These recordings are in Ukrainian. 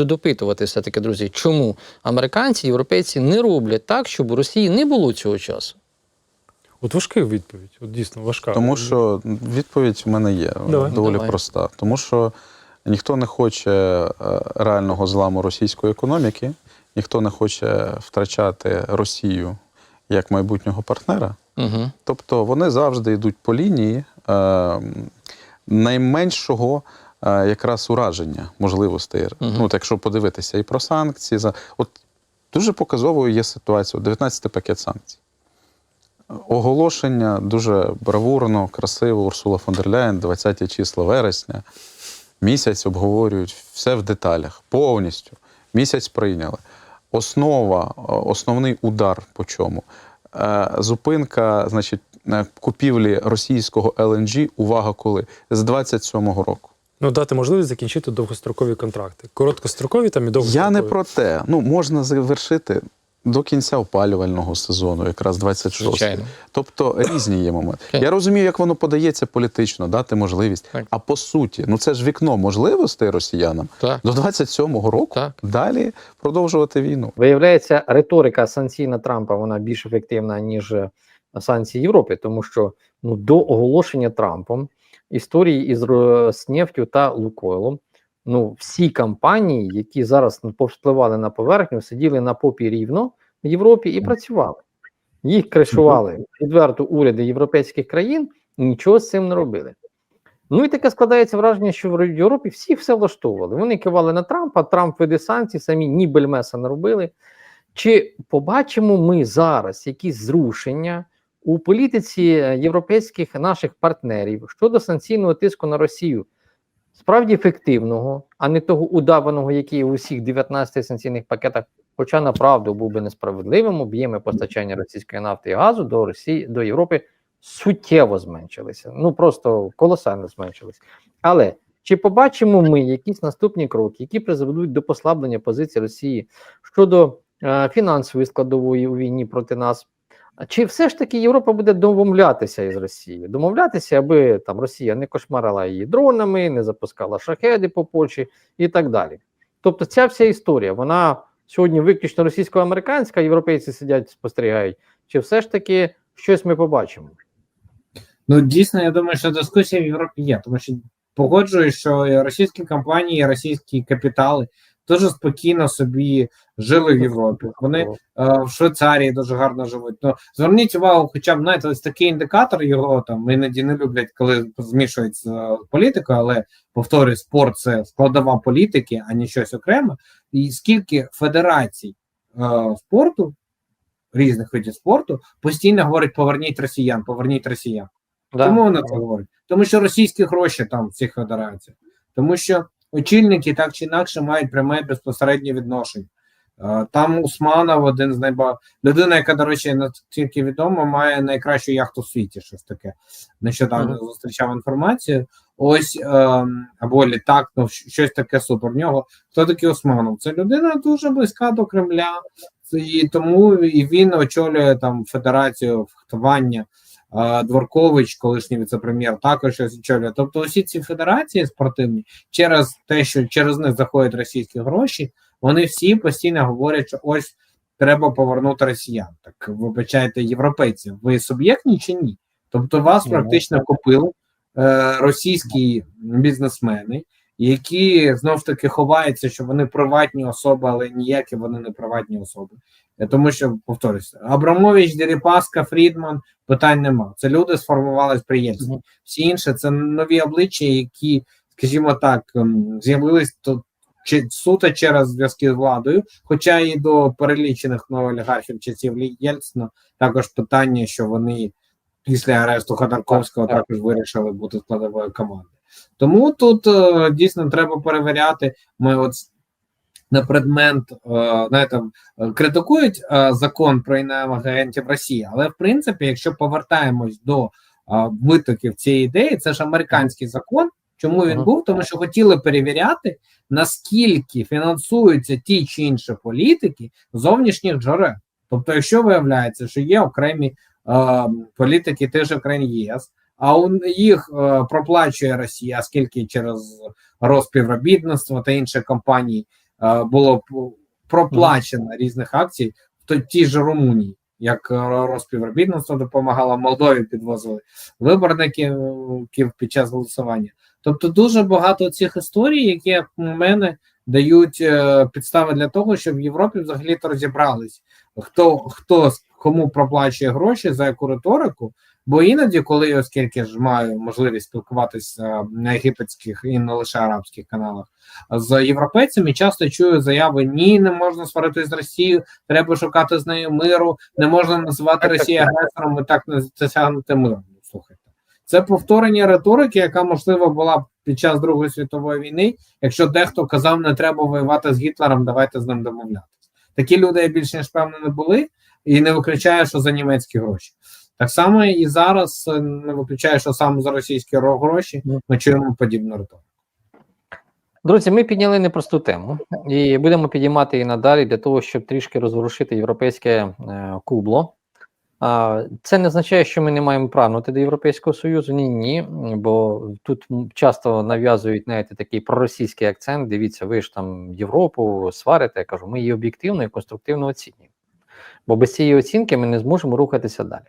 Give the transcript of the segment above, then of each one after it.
буду допитувати все-таки, друзі, чому американці, європейці не роблять так, щоб у Росії не було цього часу. От важка відповідь, от дійсно важка. Тому що відповідь в мене є Давай. доволі Давай. проста. Тому що ніхто не хоче е, реального зламу російської економіки, ніхто не хоче втрачати Росію як майбутнього партнера. Угу. Тобто вони завжди йдуть по лінії е, найменшого якраз ураження можливостей. Мгм. Ну, от якщо подивитися і про санкції, за от дуже показовою є ситуація. 19 пакет санкцій. Оголошення дуже бравурно, красиво. Урсула фон дер Ляєн, 20 числа вересня. Місяць обговорюють все в деталях, повністю. Місяць прийняли. Основа, основний удар по чому? Е, Зупинка, значить, е, купівлі російського LNG, увага, коли? З 27-го року. Ну, дати можливість закінчити довгострокові контракти. Короткострокові там і довгострокові. Я не про те. Ну, можна завершити до кінця опалювального сезону, якраз 26 Звичайно. Тобто різні є моменти. Так. Я розумію, як воно подається політично, дати можливість. Так. А по суті, ну це ж вікно можливостей росіянам Так. до 27-го року Так. далі продовжувати війну. Виявляється, риторика санкційна Трампа вона більш ефективна, ніж санкції Європи, тому що ну, до оголошення Трампом історії із Роснефтю та Лукойлом, ну, всі компанії, які зараз повспливали на поверхню, сиділи на попі рівно в Європі і працювали. Їх кришували відверто уряди європейських країн і нічого з цим не робили. Ну і таке складається враження, що в Європі всі все влаштовували. Вони кивали на Трампа, Трамп веде санкції, самі ні бельмеса не робили. Чи побачимо ми зараз якісь зрушення у політиці європейських наших партнерів щодо санкційного тиску на Росію? Справді ефективного, а не того удаваного, який у всіх 19 санкційних пакетах, хоча направду був би несправедливим, об'єми постачання російської нафти і газу до Росії до Європи суттєво зменшилися. Ну просто колосально зменшилися. Але чи побачимо ми якісь наступні кроки, які призведуть до послаблення позиції Росії щодо е, фінансової складової у війні проти нас? Чи все ж таки Європа буде домовлятися із Росією? Домовлятися, аби там Росія не кошмарила її дронами, не запускала шахеди по Польщі і так далі. Тобто, ця вся історія, вона сьогодні виключно російсько-американська, європейці сидять, спостерігають. Чи все ж таки щось ми побачимо? Ну, дійсно, я думаю, що дискусія в Європі є, тому що погоджуюсь, що російські компанії, російські капітали дуже спокійно собі жили в Європі. Вони е, в Швейцарії дуже гарно живуть. Ну зверніть увагу, хоча б знаєте, ось такий індикатор його там іноді не люблять, коли змішують з е, політикою, але повторюю, спорт це складова політики, а не щось окреме. І скільки федерацій е, спорту, різних видів спорту, постійно говорять: поверніть росіян, поверніть росіян. Чому вони це говорять? Тому що російські гроші там в цих федераціях, тому що очільники так чи інакше мають пряме безпосереднє відношення. Е, Там Усманов один з найба людина, яка, до речі, наскільки відомо, має найкращу яхту в світі. Щось таке. Нещодавно Мгм. зустрічав інформацію. Ось е, або літак, ну щось таке супер. В нього хто такий Усманов? Це людина дуже близька до Кремля, і тому і він очолює там федерацію фехтування. Дворкович, колишній віце-прем'єр, також щось очолює. Тобто, усі ці федерації спортивні через те, що через них заходять російські гроші, вони всі постійно говорять, що ось треба повернути росіян. Так вибачайте, європейці, ви суб'єктні чи ні? Тобто, вас Ну, практично купили е, російські бізнесмени, які знов таки ховаються, що вони приватні особи, але ніякі вони не приватні особи. Е, Тому що повторюся, Абрамович, Дерипаска, Фрідман питань нема. Це люди сформувались при Єльцині. Всі інші це нові обличчя, які, скажімо так, ем, з'явились то чи суто через зв'язки з владою, хоча і до перелічених олігархів часів Єльцина також питання, що вони після арешту Ходорковського Так, так. також вирішили бути складовою команди. Тому тут е, дійсно треба перевіряти. Ми от на предмет, е, знаєте, критикують е, закон про іноземних агентів Росії, але в принципі, якщо повертаємось до е, витоків цієї ідеї, це ж американський закон. Чому він був? Тому що хотіли перевіряти, наскільки фінансуються ті чи інші політики зовнішніх джерел. Тобто, якщо виявляється, що є окремі е, політики же країн ЄС, а у їх е, проплачує Росія, скільки через розпівробітництво та інші компанії е, було проплачено різних акцій в той- тій же Румунії, як е, розпівробітництво допомагало Молдові, підвозили виборників під час голосування. Тобто, дуже багато цих історій, які як на мене дають підстави для того, щоб в Європі взагалі то розібрались, хто хто кому проплачує гроші за яку риторику. Бо іноді, коли оскільки ж маю можливість спілкуватися на єгипетських і не лише арабських каналах з європейцями, часто чую заяви: ні, не можна сваритися з Росією, треба шукати з нею миру, не можна називати Росію агресором і так не досягнути миру. Ну, Слухайте, це повторення риторики, яка можливо була під час Другої світової війни. Якщо дехто казав, не треба воювати з Гітлером, давайте з ним домовлятися. Такі люди я більш ніж певно не були, і не виключаю, що за німецькі гроші. Так само і зараз е, не виключаю, що саме за російські гроші ми чуємо подібну риторику. Друзі, ми підняли непросту тему і будемо підіймати її надалі для того, щоб трішки розворушити європейське е, кубло. А, це не означає, що ми не маємо прагнути до Європейського Союзу. Ні, ні. Бо тут часто нав'язують знаєте, такий проросійський акцент. Дивіться, ви ж там Європу сварите. Я кажу, ми її об'єктивно і конструктивно оцінюємо. Бо без цієї оцінки ми не зможемо рухатися далі.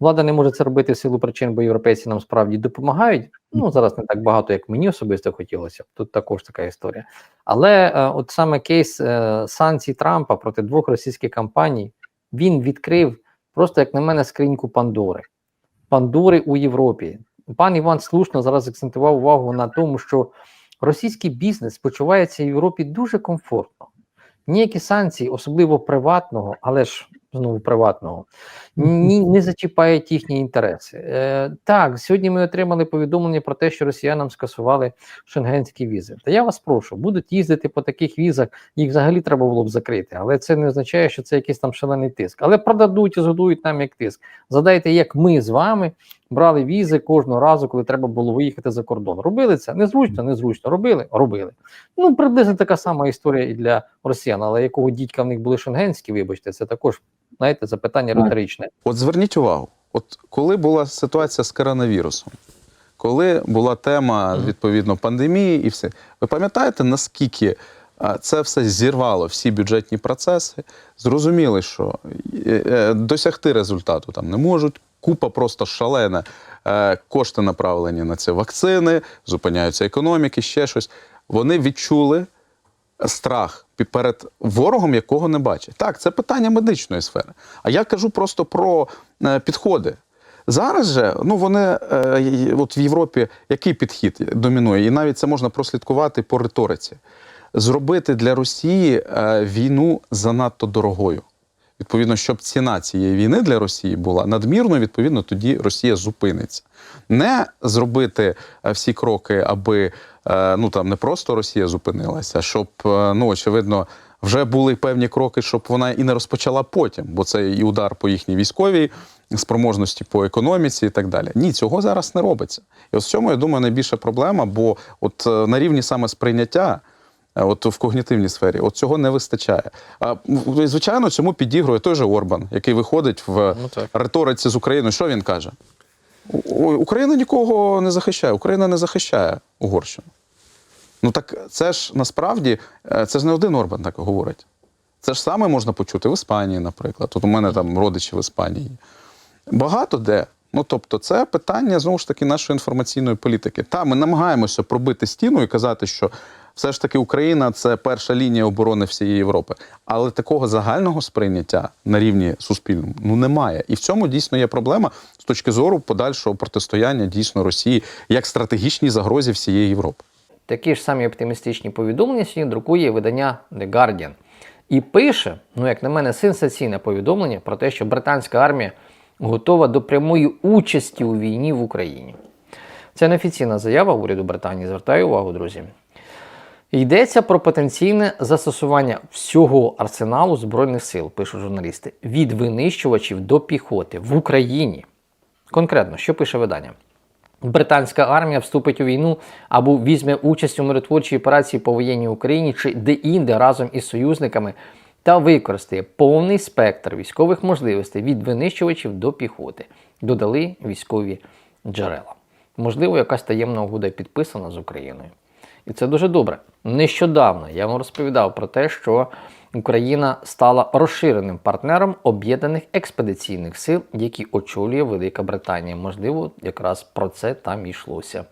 Влада не може це робити в силу причин, бо європейці нам справді допомагають. Ну зараз не так багато, як мені особисто хотілося б. Тут також така історія. Але е, от саме кейс е, санкцій Трампа проти двох російських компаній він відкрив просто, як на мене, скриньку Пандори. Пандори у Європі. Пан Іван слушно зараз акцентував увагу на тому, що російський бізнес почувається в Європі дуже комфортно. Ніякі санкції, особливо приватного, але ж знову приватного, ні, не зачіпають їхні інтереси. Е, так, сьогодні ми отримали повідомлення про те, що росіянам скасували шенгенські візи. Та я вас прошу, будуть їздити по таких візах, їх взагалі треба було б закрити, але це не означає, що це якийсь там шалений тиск. Але продадуть і згодують нам як тиск. Задайте, як ми з вами брали візи кожного разу, коли треба було виїхати за кордон. Робили це незручно, незручно. Робили, робили. Ну приблизно така сама історія і для росіян, але якого дідька в них були шенгенські, вибачте, це також знаєте запитання риторичне. От зверніть увагу, от коли була ситуація з коронавірусом, коли була тема відповідно пандемії і все, ви пам'ятаєте, наскільки це все зірвало всі бюджетні процеси? Зрозуміли, що е, е, досягти результату там не можуть. Купа просто шалена. Е, Кошти направлені на ці вакцини, зупиняються економіки, ще щось. Вони відчули страх перед ворогом, якого не бачать. Так, це питання медичної сфери. А я кажу просто про е, підходи. Зараз же ну вони е, от в Європі який підхід домінує, і навіть це можна прослідкувати по риториці. Зробити для Росії війну занадто дорогою. Відповідно, щоб ціна цієї війни для Росії була надмірною, відповідно, тоді Росія зупиниться. Не зробити е, всі кроки, аби е, ну там не просто Росія зупинилася, щоб е, ну очевидно вже були певні кроки, щоб вона і не розпочала потім, бо це і удар по їхній військовій спроможності, по економіці і так далі. Ні, цього зараз не робиться. І от в цьому я думаю найбільша проблема, бо от на рівні саме сприйняття. Е, От в когнітивній сфері, от цього не вистачає. А звичайно, цьому підігрує той же Орбан, який виходить в Ну риториці з Україною. Що він каже? Україна нікого не захищає, Україна не захищає Угорщину. Ну так це ж насправді е, це ж не один Орбан так говорить. Це ж саме можна почути в Іспанії, наприклад. От у мене там родичі в Іспанії. Багато де. Ну тобто, це питання знову ж таки нашої інформаційної політики. Та ми намагаємося пробити стіну і казати, що все ж таки Україна це перша лінія оборони всієї Європи. Але такого загального сприйняття на рівні суспільному ну немає. І в цьому дійсно є проблема з точки зору подальшого протистояння дійсно Росії як стратегічній загрозі всієї Європи. Такі ж самі оптимістичні повідомлення сьогодні друкує видання The Guardian. І пише, ну як на мене, сенсаційне повідомлення про те, що британська армія готова до прямої участі у війні в Україні. Це неофіційна заява уряду Британії. Звертаю увагу, друзі. Йдеться про потенційне застосування всього арсеналу Збройних сил, пишуть журналісти, від винищувачів до піхоти в Україні. Конкретно, що пише видання? Британська армія вступить у війну або візьме участь у миротворчій операції по воєнній Україні чи де-інде разом із союзниками та використає повний спектр військових можливостей від винищувачів до піхоти, додали військові джерела. Можливо, якась таємна угода підписана з Україною. І це дуже добре. Нещодавно я вам розповідав про те, що Україна стала розширеним партнером об'єднаних експедиційних сил, які очолює Велика Британія. Можливо, якраз про це там йшлося.